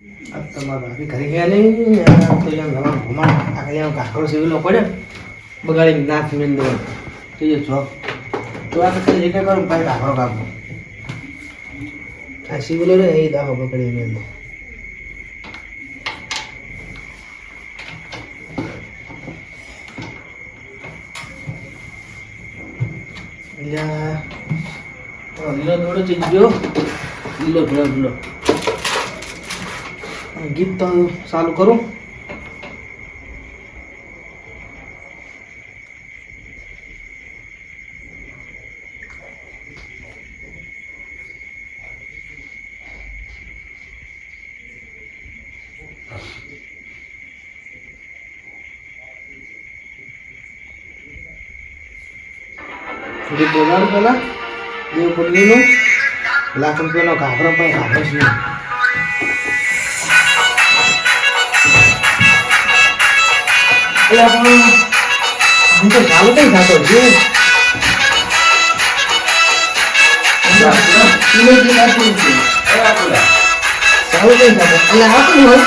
આ તમારા ઘરે ગયા નહીં તો એમ નવા ભમાણ આગળ એમ પડ્યો બગાડી નાથ મેલ દો તો એ તો આ તો ખાલી એક કરું ભાઈ કાકરો કાપો. આ સીવેલો ને એ દાખો પકડી આ લીલો થોડો ચીજ લીલો. થોડો લીલો. ગીત ચાલુ કરું. ગીત બોલાવું પેલા. દેવ પુરલીનું લાખ રૂપિયાનો ઘાઘરો પણ ઘાઘરો છે. એટલે આપણું હું તો ચાલુ કઈ થતો? છે. ચાલુ કઈ થતો? એટલે આપું હોય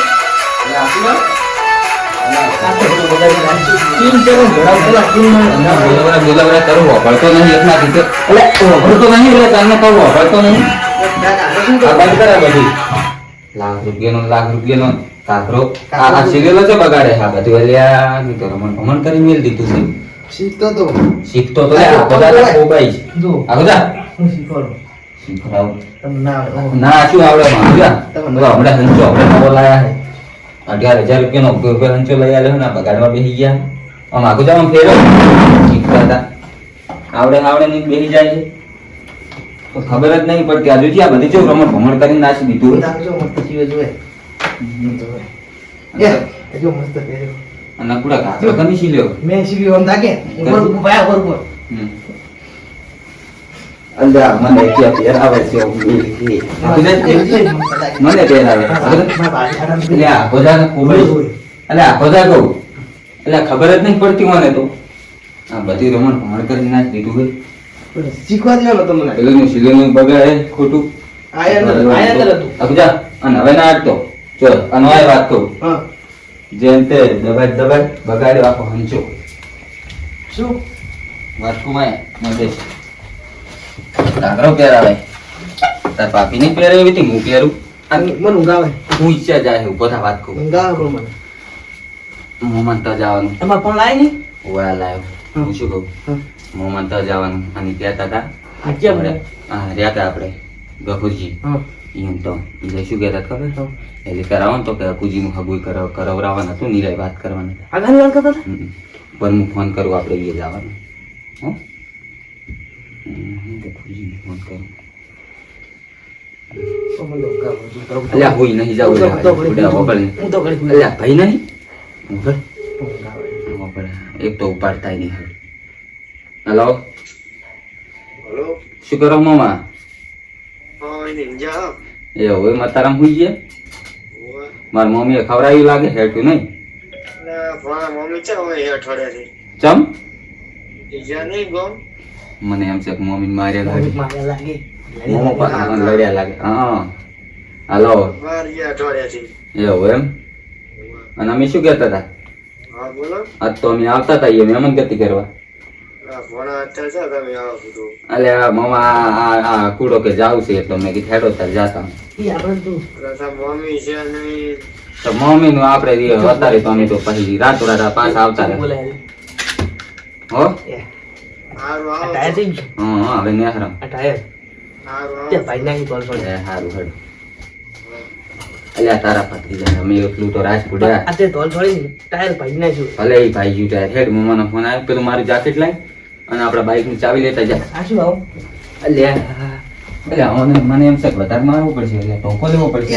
લાખ રૂપિયાનો લાખ રૂપિયાનો. કાકરો. આ આ સિરિયલો છે બગાડે. આ બધું અલ્યા મેં તો રમણ ભમણ કરી મેલ દીધું છે. શીખતો તો. શીખતો તો આ બધા તો કોબાઈ છે. જો. આ બધા? હું શીખવાડો. તમને ના શું આવડે મારા. હમણાં હંચો આપણે નવો લાયા છે. અઢાર હજાર રૂપિયાનો ઉપર હંચો લઈ આવ્યો ને બગાડવા બગાડમાં બેસી ગયા. આમ આગળ જાવ ફેરો. શીખતા હતા. આવડે આવડે નહીં બેસી જાય છે. તો ખબર જ નહીં પડતી. આજુ આ બધી જો રમણ ભમણ કરીને નાખી દીધું. જો મસ્ત જીવે જોવે એ જો. મસ્ત પહેર્યો નકુડા કાકરો કની શીલ્યો મેં શીખ્યું આમ તાકે ઉપર ઉપર ઉપર ઉપર હમ. મને કે પહેરાવે છે મને મને પહેરાવે. એટલે આ બધાને ખૂબ એટલે આ બધા કહું એટલે ખબર જ નહીં પડતી મને તો. આ બધી રમણ ભમણ કરી ના દીધું હોય શીખવા દે તમને પેલું નું બગાડે ખોટું. આયા આયા હતું. અગજા અને હવે ના અડતો ચલ અનવાય વાત કહું. જેમ તે દબાઈ દબાઈ બગાડ્યો આખો હંચો. શું? કુમાય મદેશ કાગરો પહેરાવે તાર પાપી નહીં પહેરે એવી હતી હું પહેરું? મને ઊંઘાવે. હું ઈચ્છા જાય હું બધા વાત કહું. ઊંઘાવે પણ મને. મોમન તો જવાનું. તમારે ફોન લાય નહીં? ઓયા લાવ્યો હું. શું કહું? હા. મોમન તો જવાનું. અને કહેતા હતા આ હા રહ્યા હતા આપણે ગફુરજી. હા. તો ઈ શું કહેતા ખબર તો એટલે કરાવો તો કે અકુજીનું હગુઈ કરાવ કરાવરાવાનું હતું નીરાય વાત કરવાની. આગળ વાત કરતા હતા? પણ હું ફોન કરું આપણે એ જવાનું. હો? કુજીને ફોન કરું. તો મને ઊંઘાવે. હું તો- અલ્યા હું નહીં એટલે વગર નહીં. અલ્યા ભાઈ. એક તો ઉપાડતા નહીં હેલો? હલો? શું કરો મામા? એ હવે મતારામ હુઈ ગયા મારી મમ્મીએ ખવડાવ્યું લાગે હેઠું નહીં? ના મમ્મી છે હવે અઠવાડિયાથી. ચમ? નહીં ગમ. મને એમ છે કે મમ્મી માર્યા લાગે. મમ્મી માર્યા લાગે. લડ્યા લાગે. હા હાલો. માર્યા અઠવાડિયાથી. એવું એમ? અને અમે શું કહેતા હતા? હા બોલો. આજ તો અમે આવતા હતા એ મહેમાન ગતિ કરવા. અલે આ મમ્મા આ- આ આ કૂડો કે જાવું છે એટલે મેં કીધું હેડો તાર જાતા ઈ આપણે તું. પ્રથમ મમ્મી છે તો મમ્મી નું આપણે વધારે તો અમે તો પછી રાતોડા રાત પાછા આવતા રહે. બોલાય. હો? સારું ગયું હા હવે નેહરમ સારું ભાઈ નાખી કોલ હારું હેડો. અલ્યા તારા પત્રી અમે એટલું તો રાજ પુડ્યા આ તે તોલ થોડી ને ટાયર ભાઈ નાખ્યું. ભલે ભાઈ જીવ ટાયર હેડ મમ્માનો ફોન આવ્યો. પેલું મારું જાકેટ લાઈ અને આપણા બાઈકની ચાવી લેતા જા આ શું આવું? અલ્યા અલ્યા મને મને એમ છે વધારે મારવું પડશે એટલે ટોકો લેવો પડશે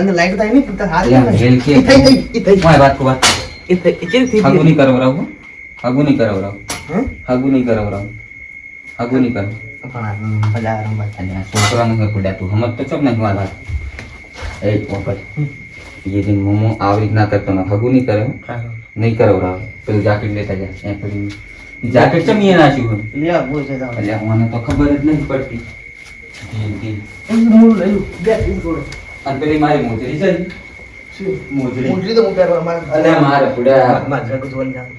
અંદર લાઈટ થાય નહીં પણ હાલ અલ્યા હેલ કે ઈ થઈ થઈ ઈ થઈ મોય વાત કો વાત ઈ થઈ થઈ હાગુ નહીં કરવરાવ હો. હાગુ નહીં કરો હે હાગુ નહીં હાગુ કર પણ મજા રમવા અલ્યા છોકરાનું હે કુડા તું. સમજ તો ચમ નહીં વાત એ રીતના કરતો ને હાગુ નહીં કરો હો. નહીં કરવરાવ પેલું જાકેટ લેતા જા એ પેલું જાકેટ છે અહીંયા નાખ્યું હોય લ્યા બોલ છે અલ્યા મને તો ખબર જ નહીં પડતી ઢીલ. એમ મૂળ લઈ બે ઈ થોડો અને પેલી મારી મોજરી છે ને, મોજડી. મોજડી તો હું પહેરવા મારે અલે મારે પુડા. મારે જગત જોવાની જાણ.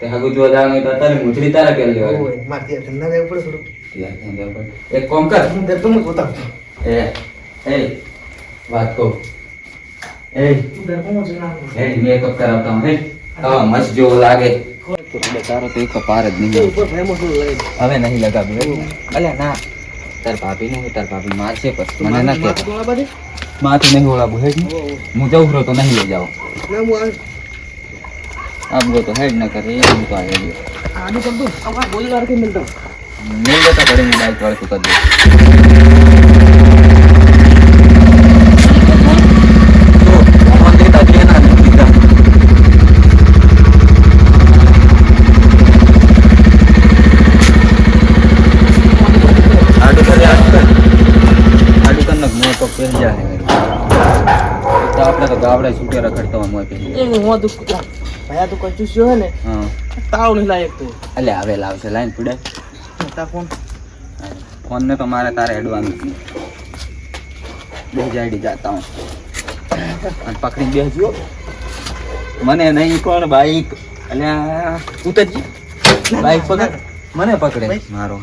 તે હગુ જોવા જવાનું હોય તો તારી મોજડી તારે કે લેવા ઓય, મારે ત્યાં ધંધા રહેવું પડે થોડું. ત્યાં ધંધા જવું પડે. એક કોમ કર હું ડરતો હું પોતા. એ એ વાત કો એ ના. મેકઅપ કરાવતા હું હે મસ્ત જેવો લાગે તારો તો એક પાર જ એ નહીં ઉપર ફેમસ હું લઈ. હવે નહીં લગાવ્યું અલ્યા ના તાર ભાભી નું તાર ભાભી મારશે પછી મને ના માથું કહેતા ધોવા બાજુ? માથું નહીં ઓળાવું હેડ ને. ઓ, ઓ. હું જઉં રહો તો નહીં લઈ જાઓ ના, હું આ- આબુ તો હેડ ન કરે એ હું તો આ હેડ આડું કરતું. આમ આ ગોળી વાર કે મિલતો. નહીં લેતા પડે હું બાઈક વળતું કરી દઉં તો ફોન દેતા જ એના નહીં દીધા. આડું કરે આડું કર. આડું કર જાય. તો આપણે તો ગાવડા છૂટે રખડતા હોય જાય. એ હું હોતું કુતરા. ભયા તો કંજૂસ્યો હે ને? હા. તાવ નહીં લાયક તો. એટલે હવે લાવશે. લાઈન પીડે. તા કોણ ફોન. ને તો મારે તારે જ નહીં બે જાડી જાતા હું. અને પકડી બેસજો મને નહીં કોણ બાઈક. અલ્યા ઉતરજી. બાઈક પકડ. મને પકડે. મારો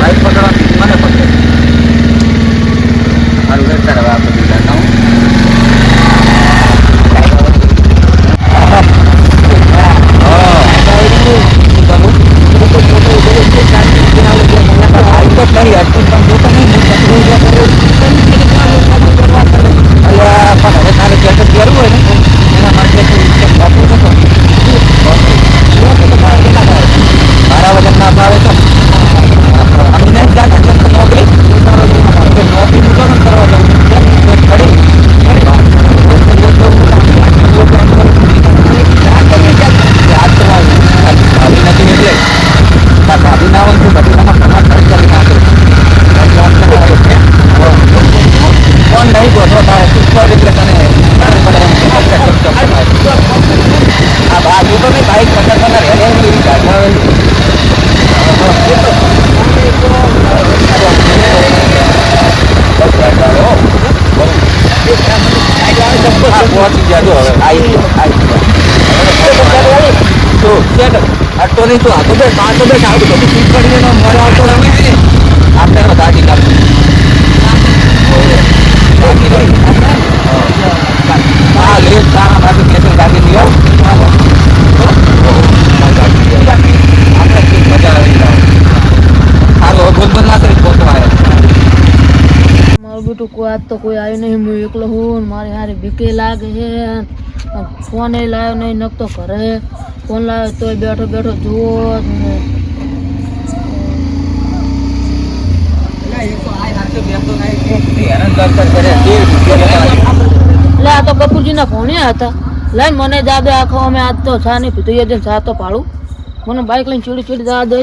બાઈક પકડવા મને પકડે મારું ઘર તારે હવે આપણે જાતા હું મારા વજન ના ભાવે તો અમને જ જાતા છે તો નોકરી નોકરી નું કોણ કરવા જવું ખડી ભાભી નથી એટલે ભાભી ના હોય તો બધી તમારા ઘરમાં ખર્ચ કરી નાખે ફોન નહીં ગોઠવો તારે શીખવા એટલે તને તારે પડે એમ છે. આપણે ખર્ચો કરાય. આ બાજુ તો નહીં બાઈક પકડવાના રેડે એવી ગાડી આવેલી. આ પહોંચી ગયા જો હવે. આઈ ગયા, આઈ ગયા. તો, શેઠ, હટતો નહીં તો હાથો બેસ, માથો બેસ, આવડું બધું શીખ પડી એનો મોડો આવતો રમે છે. આપણે તો દાઢી કાપી. દાઢી કાપી. હા. હા, લેસ તારા પાસે કેસર દાઢી લઈ આવ. આપણે કંઈક મજા આવી જાય. હાલો, ગોલબન ના થઈ પહોંચવા આવ્યા. મારું બેટું કોઈ આજ તો કોઈ આવ્યું નહીં, હું એકલો હું મારે હારે બીકે લાગે છે. ફોન લાવ્યો નહીં નકતો ઘરે ફોન લાવ્યો તોય બેઠો બેઠો જુઓ. તે એટલે આ તો કપૂરજીના ભણ્યા હતા. લઈને મને દાદા આખો અમે આજ તો ચા નહીં પીધું ચા પાડું. મને બાઇક લઈને ચીડી ચીડી દાદા દે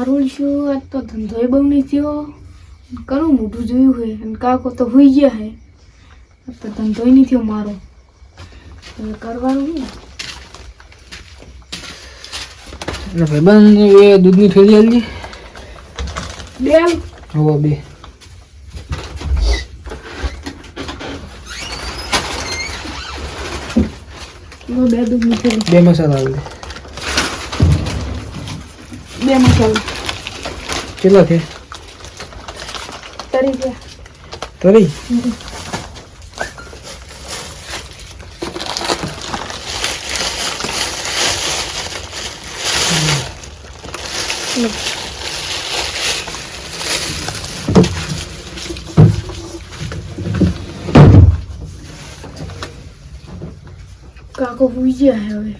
મારું શું આજ તો ધંધોય બહુ નહીં થયો. કરું મોઢું જોયું હોય અને કાકો તો હોઈ ગયા હે. આજ તો ધંધોય નહીં થયો મારો. હવે કરવાનું ને એટલે ભાઈબંધ એ દૂધની થેલી આલી બે. હવે બે બે દૂધની નીકળી બે મસાલા આલી બે મસાલા કેટલા છે તરી ગયા તરી કાકો પૂઈ ગયા હે હવે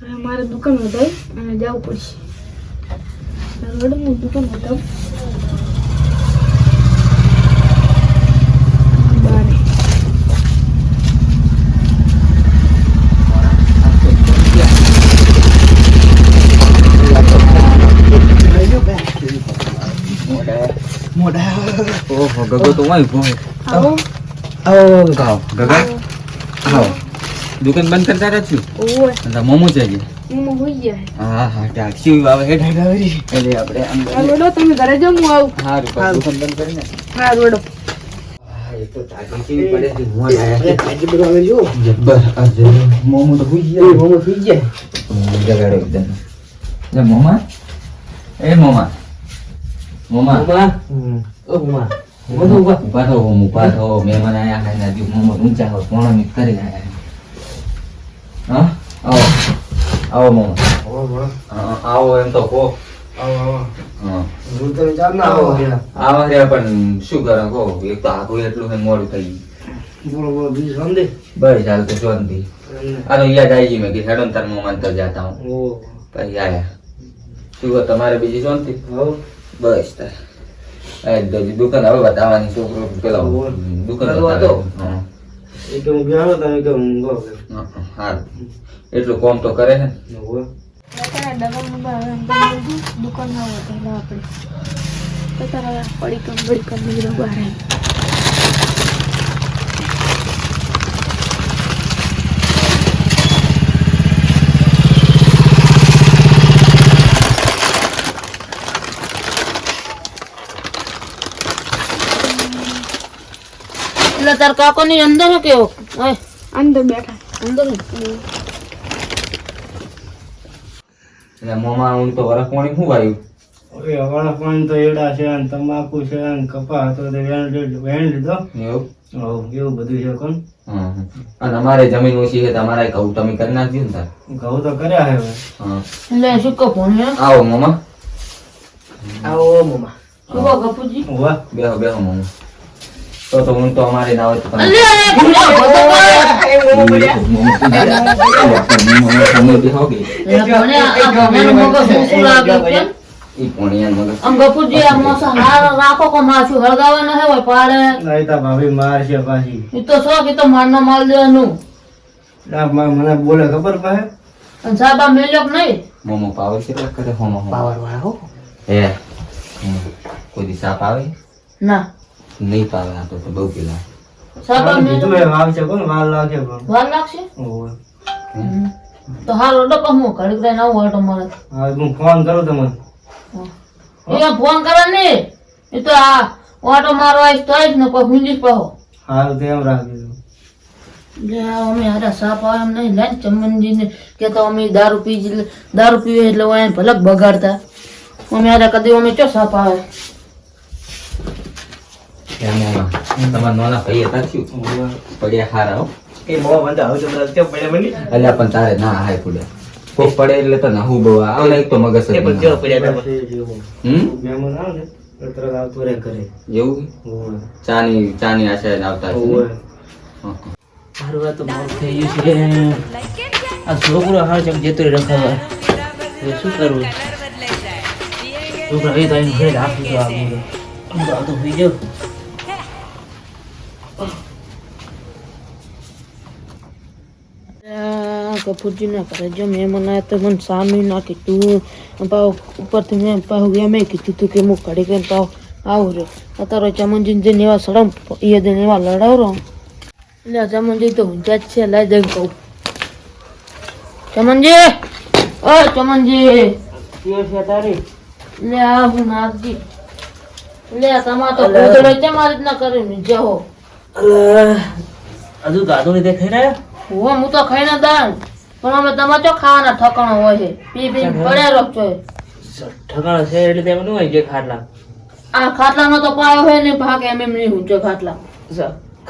હવે મારે દુકાન વધારી અને જવું પડશે વધારું બારે મોઢા ઓહો ગગો તો વાય ભોય આવો આવો આવો ગગા આવો દુકાન બંધ કરતા રહ્યા છું ઓય અને મોમો હજી હું હોઈ ગયા હા હા ટાક્ષી આવે હે ઢાઢાવરી એટલે આપણે આમ રોડો તમે ઘરે જાઓ હું આવું હારું પાછું બંધ કરીને હા રોડો હા એ તો તાજી કેવી પડે છે મોં આયા છે આજે બધું આવે જો જબ્બર આજે મોમો તો હુઈ એ ગયા મોમો થઈ જાય જગાડો એકદમ લે મોમા એ મોમા મોમા મોમા ઓ મોમા બધું ઊભા ઊભા થો હું ઊભા થો મહેમાન આયા હે ના મોમો ઊંચા હો કોણ મિત કરી આયા હે. હા આવો આવો આવો આવો એમ તો કહો. આવો આવો. આવો રે પણ શું કરે કહો? એક તો આખું એટલું મોડું થઈ ગયું. બસ હાલ તો શાંતિ. યાદ આવી ગઈ મેં કે હેડો તાર મોમાન તો જાતા હું. પછી આયા. શું તમારે બીજી શાંતિ? બસ તાર. દુકાન હવે બતાવવાની છોકરો પેલા. દુકાન. દો. એ કે હું ગયા તમે કે હું ગયો હા, એટલું કોમ તો કરે છે દુકાન ના હોય પહેલા આપણે તો તારા પડી કમ બડી કમ નીકળો બહાર એટલે તાર કાકો ની અંદર કેવો અંદર બેઠા. અંદર હે? એટલે મોમાં હું તો વરખ પાણી શું વાયું? ઓકે વરખ પાણી તો એડા છે અને તમાકુ છે અને કપા હતો તે વેણ લીધો વેણ લીધો. એવું? એવું બધું છે કોણ. અને અમારે જમીન ઓછી છે તમારે ઘઉ તમે કરી નાખજો ને ઘઉ તો કર્યા હે. એટલે શું હે આવો મોમાં. આવો મોમા. શું કપુજી બેહો બેહો મોમાં. તો તો હું તો અમારી દાવત પાડે મ- મને બોલે ખબર પાહે સાબા મેલ્યો કે નહીં મોમો પાવર કેટલા કરે હોમો હોમો પાવર વાળા હો હે કોઈ દી સાપ આવે ના નહીં પાવે આ તો બહુ પેલા. કીધું એ વાવ છે કોણ? વાર લાગે પણ વાર લાગશે? ઓવે. તો હાલ ઓડો પણ હું ઘડીક રહીને આવું ઓટો મારે હા હું ફોન કરું તમને. એ ફોન કરે ને. એ તો આ ઓટો મારવા આવીશ તો આવીશ ને કોઈ હાલ તો રાખજો. અમે હારા સાપ આવે એમ નહીં. લે ચમનજીને કે તો અમે દારૂ પી દારૂ પીવે એટલે હોય એને ભલે બગાડતા. અમે હારા કદી અમે ચો સાપ આવે? તમારા નાના ભાઈ હતા શું પડ્યા હારા હો. એ મોં બંધ હવે તો રસ્તે પડ્યા બની અલ્યા પણ તારે ના હાય પડે. કોક પડે એટલે તો નાહું બહુ આવે એક તો મગજ જ ના. હમ? મહેમાન આવે ને તરત આવતું રહે ઘરે. એવું? ચાની ચાની આશા આવતા છે ઓવે. ને? હા, હા. મારું આ તો મોડું થઈ ગયું છે. આ છોકરો હાલ ચમ જતો રખાવા. હવે શું કરવું? છોકરા હવે તો આઈને ઘરે રાખી દો આ તો હોઈ જાઉં કપૂરજી ના કરે જો મેં મને તો મને સામે ના કીધું પાવ ઉપરથી મેં પાવ એમ કીધું તું કે હું ઘડી કરીને પાવ આવું રહ્યો અત્યારે ચામુંજી જે એવા સડમ એ દે એવા લડાવરો એટલે ચામુંજી તો ઊંચા જ છે લઈ જઈને કહું ચમનજી ઓ ચમનજી છે તારી લે આ હું નાગજી લે તમાર તો ગોદડો છે મારી રીતના કરીને જહો હજુ ગાધું નહીં દેખાઈ રહ્યા હું તો ખાઈને દાન પણ અમે તમારે ચો ખાવાના ઠકાણો હોય છે. પી પી પડ્યા રહો છો ઠકાણો છે એટલે તેમ નું હોય જે ખાટલા? આ ખાટલાનો તો પાયો હોય ને ભાગ એમ એમ નહીં ઊંચો ખાટલા.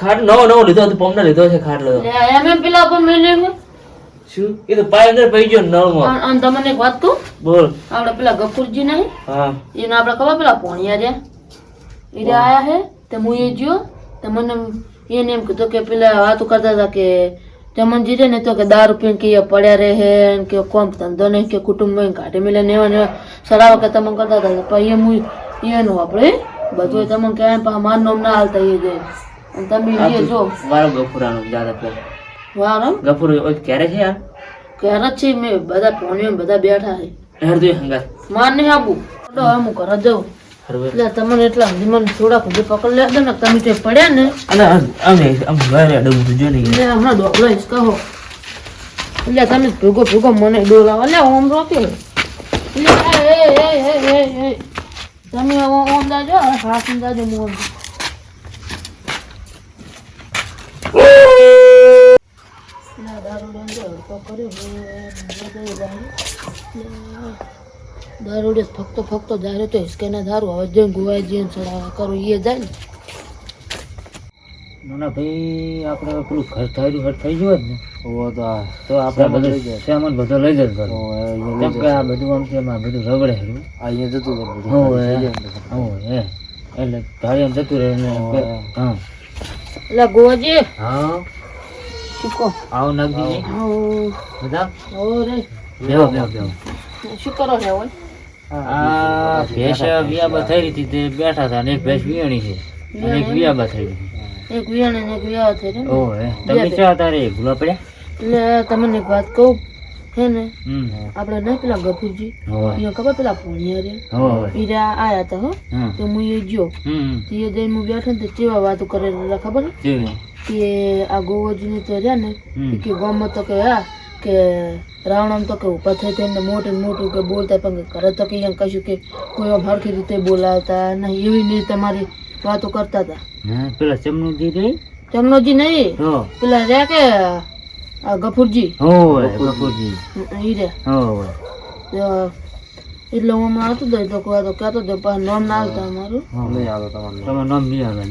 ખાટ નવો નવો લીધો હતો પમને લીધો છે ખાટલો તો. એમ એમ પેલા પણ છે શું? એ તો પાય અંદર પડી ગયો નળમાં. અને તમને એક વાત કહું? બોલ. આપણે પેલા ગફુરજી નહીં? હા. એને આપણે ખબર પેલા પોણિયા રહ્યા? એ રે આયા હે? તે હું એ જ્યો તે મને એને એમ કીધું કે પેલા વાતો કરતા હતા કે ચમનજી જીતે ને તો કે દારૂ પીને કે પડ્યા રહે કે કોમ ધંધો નહીં કે કુટુંબ કાઢી મિલે ને એવા સરાવ કે તમે કરતા હતા પછી એમ એનું આપણે બધું તમને કે પણ માર નોમ ના હાલતા એ દે અને તમે એ જો. વારો ગફુરાનો જ્યાદા પેલો વારમ ગફુર ક્યારે છે યાર ક્યારે જ છે મેં બધા ફોન બધા બેઠા છે. હેર દે હંગા માર નહીં આપું. તો હું ઘરે જાઉં. તમને એટલા મને થોડાક સુધી પકડ લે દો ને તમે તે પડ્યા ને. અને આમ- આમ આમ અડવું છું જો નહીં હમણાં ડોકલો હિસકા હો એટલે તમે ભૂગો ભૂગો મને ડોલાવો. ઓમ રોકે તમે ઓમ દાજો હાથ દાજો મોમ દારૂ લેંદો તો કર્યો. દારૂ ફક્તો ફક્તો દારૂ તો હિસકેના દારૂ હવે જેમ ગુવાય જેમ કરો એ જાય ને. નાના ભાઈ આપણે પેલું ઘર થયું ઘર થઈ ગયું જ ને? તો આપણે બધું સામાન બધો લઈ જ કરો કેમ કે આ બધું આમ છે એમાં બધું રગડે આ અહીંયા જતું હોવે હે એટલે ગાડી આમ જતું રહે ને હા. એટલે ગોવાજી? હા. શું કહો? આવો નાગજી બધા? ઓ રે. બેહો બેહો બેહો. શું કરો છો આ ભેંસ વિયાબા થઈ રહી તે બેઠા હતા અને એક ભેંસ વિયાણી છે. અને એક વિયાબા થઈ રહી એક વિયાણ અને એક વિવાહ થઈ ને. ઓહે તમે ક્યાં હતા ભૂલા પડ્યા? એટલે તમને એક વાત કહું હે ને? આપણે નહીં પેલા ગફુરજી હોવે ખબર પેલા પુણ્યા રે? આયા હતા હો હમ તો હું એ ગયો. તે જઈને હું બેઠો ને કેવા વાતો કરેલા ખબર કે આ ગોવરજીને તો રહ્યા ને કે ગામમાં તો કે હા કે રાવણ તો કે ઊભા થઈ થઈને મોટું મોટું કે બોલતા પણ કરે તો કે અહીંયા કશું કે કોઈ આમ હરખી રીતે બોલાવતા નહીં એવી રીતે તમારી વાતો કરતા હતા. પેલા ચમનું દી રે ચમનોજી નહીં? પેલા રે કે ગફુરજી? ગફુરજી. ઈ એટલે હું હમણાં હતું તો કોઈ તો કહેતો હતો પણ નામ ના આવતા અમારું. તમારું નામ. નહીં આવે.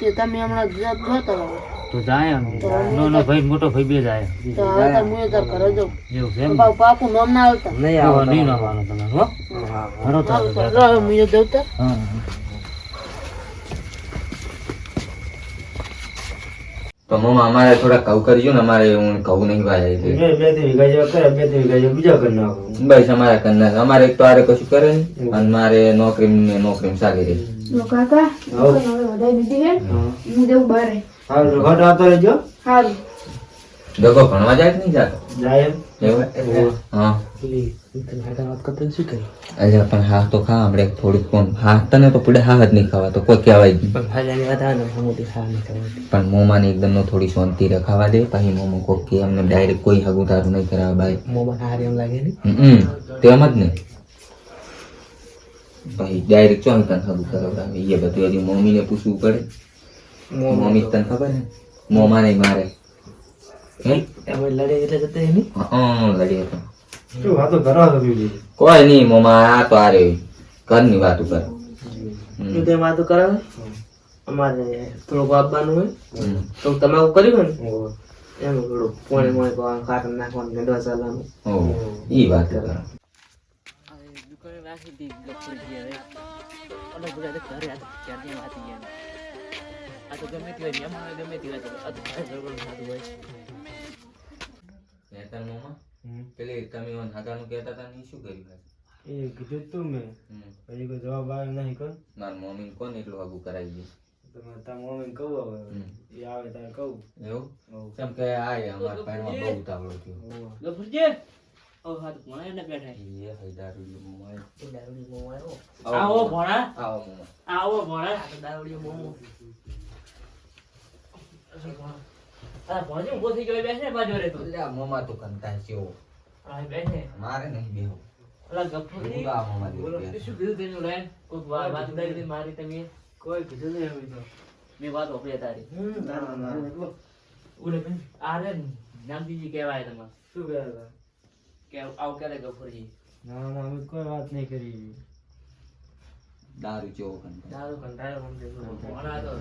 તે તમે હમણાં જતા જતા રહો. તો જાય નો નો ભાઈ મોટો ભાઈ બે જાય. તો હવે તાર મુએ તાર ઘરે જાઉં એવું છે તો એમ નામ ના આવતા. નહીં નહીં આવવાનું તમે હો? હરો તો હા. મમ્મા અમારે થોડા કવ કરજો ને અમારે હું કહું નહીં ભાઈ બે ત્રણ વીઘા જેવા કરે બે ત્રણ વીઘા જેવા બીજા કરી નાખો બસ અમારે કરના અમારે તો આરે કશું કરે ને અને મારે નોકરી ને નોકરી ચાલી રહી. કાકા હવે વધારી દીધી હે. હું જઉં બારે. હા ઘટ આવતો રહેજો. સારું દગો ભણવા જાય કે નહીં જાતો? જાય એવું? હા. વાત કરતા શું કરી? અલ્યા પણ હા તો ખા આપણે થોડુંક કોણ હા તને તો પડે હા જ નહીં ખાવા તો કોઈ કહેવાય નહીં. પણ ફાયદાની ને મોટી હા નહીં કરવાની પણ મોમાને એકદમ નો થોડી શાંતિ રખાવા દે પછી મોમો કોક કે અમને ડાયરેક્ટ કોઈ હગું તારું નહીં કરાવે ભાઈ. મોમાં હારી એમ લાગે ને? તેમ જ ને. પછી ડાયરેક્ટ ચોઈ તને હગું કરાવડાવે એ બધું હજી મમ્મીને પૂછવું પડે. મમ્મી તને ખબર ને મોમાં નહીં મારે. હે? એટલે જતા હા લડી હતો શું વાતો કરો છો બીજી કોઈ નહીં મોમાં આ તો આરે ઘરની વાતો કર. તે વાતો કરાવે અમારે થોડુંક આપવાનું હોય. તો તમાકુ કર્યું ને? એમ થોડું પોણે મોણે પાવાનું ખાતર નાખવાનું ગંડવા ચાલવાનું. ઈ વાત કર. દુકાને રાખી ઘરે. આ આ તો ગમે તે હોય મહેમાન હોય ગમે તે હોય આ તો ઘરે થતું હોય. નેતર મોમાં પેલી તમે ઓન કહેતા હતા ને શું કર્યું એ કીધું તું મેં. પછી કોઈ જવાબ આવ્યો નહીં મારા મમ્મીને કોને એટલું આગુ કરાવી દે? તમે તાર મમ્મીને કહું હવે. એ આવે તારે કહું. એવું? કેમ કે આ અમારા પાણીમાં બહુ ઉતાવળો થયો. ગપુરજી! ઓ હા તો ભણા એટલે બેઠા એ હઈ દારૂડિયો મોમો એ દારૂડી મોમો આવો ભણા. આવો મોમો. આવો ભણા. દારૂડી મોમો આ ભણજો ઊભો થઈ ગયો એ બાજુ રે તું. અલ્યા મોમા તો કંટાળ જેવો. આ બેસે. મારે નહીં બેહો ઓલા ગપુરજી આ મોમા બોલો શું કીધું તેનું લાઈન કોઈ વાત વાત કરી મારી તમે. કોઈ કીધું નહીં એમ તો. મેં વાત ઓપડી તારી. ના ના ઓલે બેન. નામજીજી કહેવાય તમારે. શું કહેતા કે આવું ક્યારે ગફુરજી ના ના અમે કોઈ વાત નહીં કરી. દારૂ જેવો કંટાળ. દારૂ કંટાળો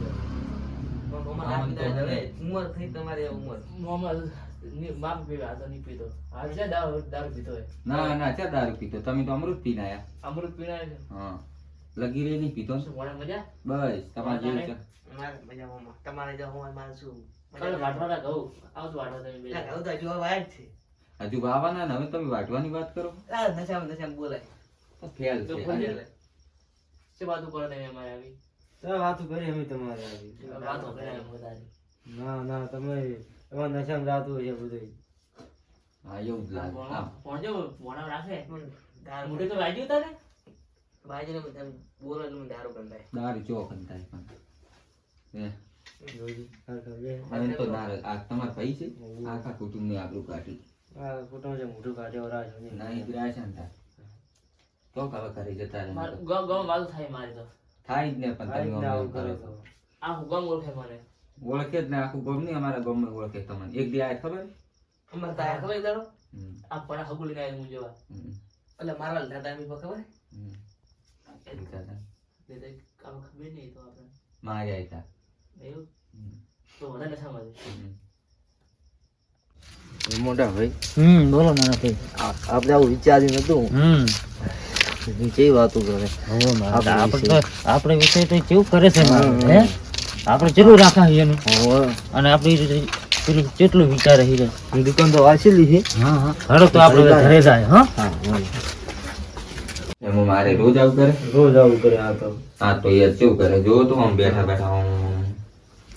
તો. ઉંમર થઈ તમારી ઉંમર. મોહમ્મદની પીવા તો નહીં પીતો. હાલ દારૂ દારૂ પીતો ના ના ચા દારૂ પીતો. તમે તો અમૃત પીને અમૃત પીના છે. હા. લગી રહી નહીં પીતો. શું મજા? બસ તમારે જેવું છે. મારે મજામાં તમારે જો હું મારે શું? કાલે વાટવાના કહું આવતું વાટવા તમે બે. જણા. તો જોવા વાય જ છે. હજુ વાવાના ને? હવે તમે વાટવાની વાત કરો. નશામાં નશામાં બોલાય. ફેલ છે. શું વાતું કરો તમે અમારે આવી? વાતો કરી અમે તમારે વાતો કરે એમ ના ના તમે નશામાં છે બધું હા એવું લાગે. ભણો- હા. રાખે. મોઢે તો વાગ્યું તારે? તમે બોલો એટલે મને દારૂ કંટાય દારૂ પણ. એમ તો ના આ તમારા ભાઈ છે? આખા કુટુંબની આબરૂ કાઢી મોટું કાઢ્યો રાજ ના એ રહ્યા છે ને તાર. તો હવે કરી જતા રહે. મારું ગમ ગમ થાય મારે તો. થાય જ ને પણ તમે આવું કરો છો. આખું ગમ ઓળખે મને. ઓળખે જ ને આખું ગમ નહીં અમારા ગમ ઓળખે તમને. એક દી આયા ખબર? અમારે તાયા ખબર દાડો આ પણ હગુલી ના હું જોવા? એટલે મારા દાદા એમ. ખબર નહીં તો આપણે. એવું? તો વધારે સમજ મોટા ભાઈ. હમ બોલો નાના ભાઈ. આપણે આવું વિચાર્યું નતું. હમ. કેવી વાતો કરે? આપણે આપણે વિષય તો કેવું કરે છે હે? આપણે જરૂર રાખા છે એનું. અને આપણી પેલું કેટલું વિચાર રહી જાય દુકાન તો વાંચેલી છે. હા હા. હડો તો આપણે ઘરે જાય. હા? એમાં મારે રોજ આવું કરે? રોજ આવું કરે આ તો. હા તો યાર શું કરે? જો તો આમ બેઠા બેઠા આમ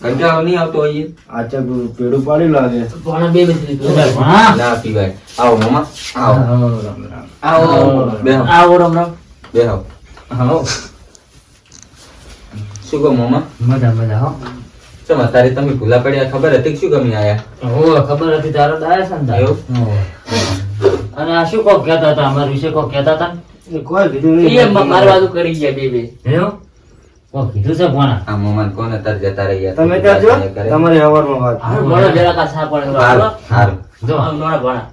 કંટાળો નહીં આવતો હોય આચા પેડું પાડી લાગે. ભણા બે બધી હા ના પીવાય આવો મામા. આવો. આવો. બેહો. આવો રામ રમ. બેહો. શું કહો મામા? મજા મજા હો. ચમ અત્યારે તમે ભૂલા પડ્યા ખબર હતી શું ગમી આયા? હો ખબર હતી તારો દાયા છે ને તારે. અને આ શું કોક કહેતા હતા? અમારા વિશે કોક કહેતા હતા? કોઈ કીધું એ મારવાનું કરી ગયા બે બે. એવું? કીધું છે કોના આ મોમાન કોણ? અત્યારે જતા રહ્યા તમે કેતા જો હવારમાં વાત ભણો જરા કા સા પડે હારું, હારું. જો આમ નોણા ભણા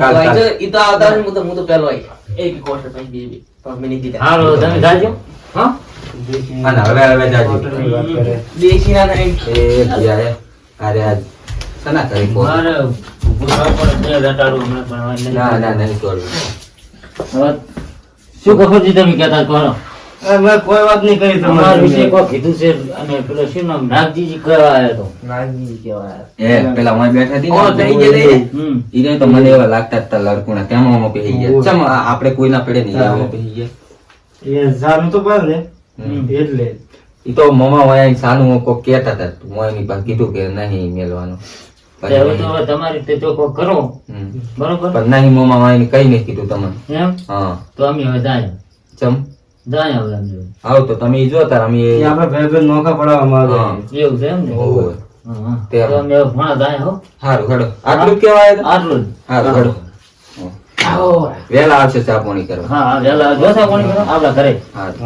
કાલ, કાલ. ઈ તો આવતા હું તો હું તો પેલો આઈ. એક કોસ્ટ પછી બે બે. પણ મેં નહીં દીધા હાલો તમે જાજો. હા? અને હવે હવે જાજો. હોટલની વાત કરે. દેશી ના. નહીં એ ભૈયા અરે આજ સના કરી ફોન? મારે ઊભું થવું રટાડું હમણાં પણ ના ના નહીં છોડવું હવે શું કપૂરજી તમે કહેતા કરો. અરે કોઈ વાત નહીં કરી અમારા વિશે તમારી કીધું છે અને પેલો શું નામ નાગજીજી કહેવા આવ્યો હતો નાગજી કહેવાય એ પેલા હું બેઠા હતી ઓ, થઈ ગયા ઈને તો મને એવા લાગતા જ તા લડકુણા તેમાં આમાં પહેરી ગયા? ચમ આપણે કોઈના પડે નહીં આમાં પહેરી ગયા. એ ઝાડનું તો ને. એટલે. ઈ તો મમા વાયા સાનું કોક કહેતા હતા હું એની પાસે કીધું કે નહીં મેલવાનું. હવે તમારી રીતે ચોખ્ખો કરો. બરોબર? પણ નહીં મમા વાયાને કઈ નહીં કીધું તમને. હા. તો અમે હવે જાય. ચમ? અમે આવ તો તમે જો તાર અમે આપણે ભાઈ ભાઈ નોખા પડાવવા માંગે એવું છે એમ ને? ઓવે. હા, હા. તે તો અમે ભણા જાય હો. હારું હેડો. આટલું જ આટલું હારું હેડો. આવો વહેલા આવશે ચા પાણી કરવા. હા હા વહેલા જોશે કોણ કરો આપણા ઘરે. હારું.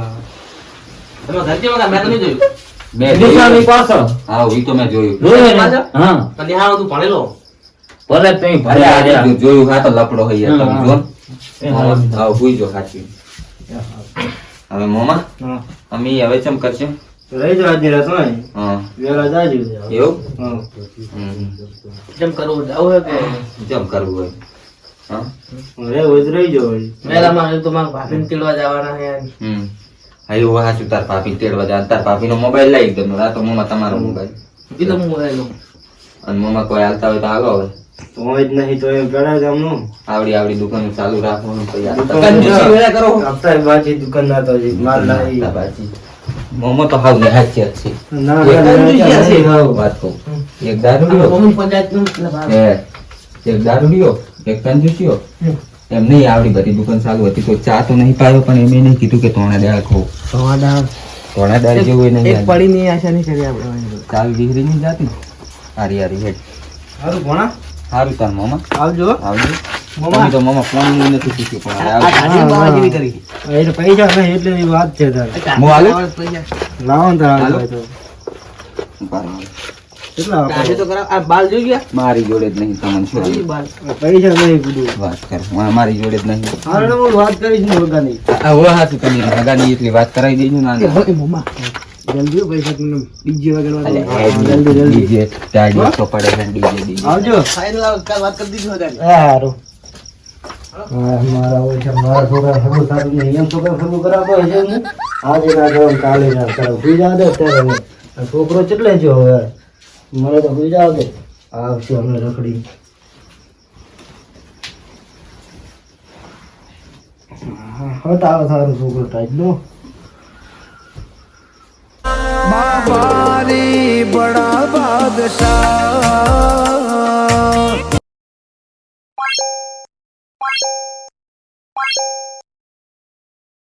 તમે ઘર જેવા મેં તો નહીં જોયું. મેં જોયું. પાછળ. હા ઈ તો મેં જોયું. જોયું હા. પણ નિહાળો તું ભણેલો. ભલે તમે અરે ભલે આ જોયું હા તો લપડો હોય તમે જો હા. હા જો સાચી હવે મોમા? હા. અમે હવે ચમ કરશે? રહી જવા આજની રાત હોય હા. વેલા જાજો એવું? ચમ કરવું જાવ હે કે? ચમ કરવું હોય? હા? રે ઓજ રહી જાવ વળી. માં તો મારા ભાભીને તેડવા જવાના હે હમ. હા એવું હાચું તાર પાપી તેડવા જા તાર પાપીનો મોબાઈલ લઈ દે. આ તો મોમાં તમારો મોબાઈલ કીધો મોબાઈલ અને મોમા કોઈ હાલતા હોય તો હાલો હવે. તો જ નહીં તો એમ પેલા ગામનું આવડી આવડી દુકાન ચાલુ રાખવાનું પછી હાલતા દુકાન કંજૂસી કરો. આપતા બાજી દુકાન ના તો માલ લાવી. હાલતા મોમો તો હાવ નિહાચ્ય છે. ના એક ના, કંજૂસી હશે. ના, ના. વાત કહું. એક દારૂ આપણે લ્યો મમ્મી પંચાયતનું એટલે ભાવ. એ એક દારૂ એક કંજૂસીઓ. એમ નહીં આવડી બધી દુકાન ચાલુ હતી. તો ચા તો નહીં પાયો પણ એમ નહીં કીધું કે તોણા દાળ ખો તોણા દાળ. જેવું એ નહીં પડી ની આશા નહીં કરી આપણે. ચાલ દીકરી નહીં જાતી હારી હારી હેડ. સારું ભણા સારું તાર મામા. આવજો. આવજો. તમે તો મામા ફોન નથી શીખ્યું પણ હવે હા. એટલે પૈસા નહીં એટલે એ વાત છે તારે. હું હાલું? લાવો ને તારે હાલો. હાલો તો. કેટલા બાલ જોઈ ગયા? મારી જોડે જ નહીં તમને શું? પૈસા નહીં કીધું વાત કર મારી જોડે જ નહીં. હારું હું વાત કરીશ ને હગાની આ હવે હાચું તમે હગાની એટલી વાત કરાવી દેજો ને આને. જલ્દી પૈસા તમને ડીજે વગાડવા અલે, જલ્દી જલ્દી. DJ, ડાળી તો પડે છે ડીજે DJ. આવજો. વાત કરી દીધો મારા ઓછા મારા છોકરા સગું થતું નહીં એમ છોકરા સગું કરાવતો હશે ને? આજે ના કરો કાલે ના કરો સુઈ જાવ દે ત્યારે છોકરો કેટલે છે હવે? મને તો સુઈ જાવ દે. આવશે અમે રખડી. હવે હટ આવે સારું છોકરો ટાઈટ નો બાબારી બડા બાદશાહ.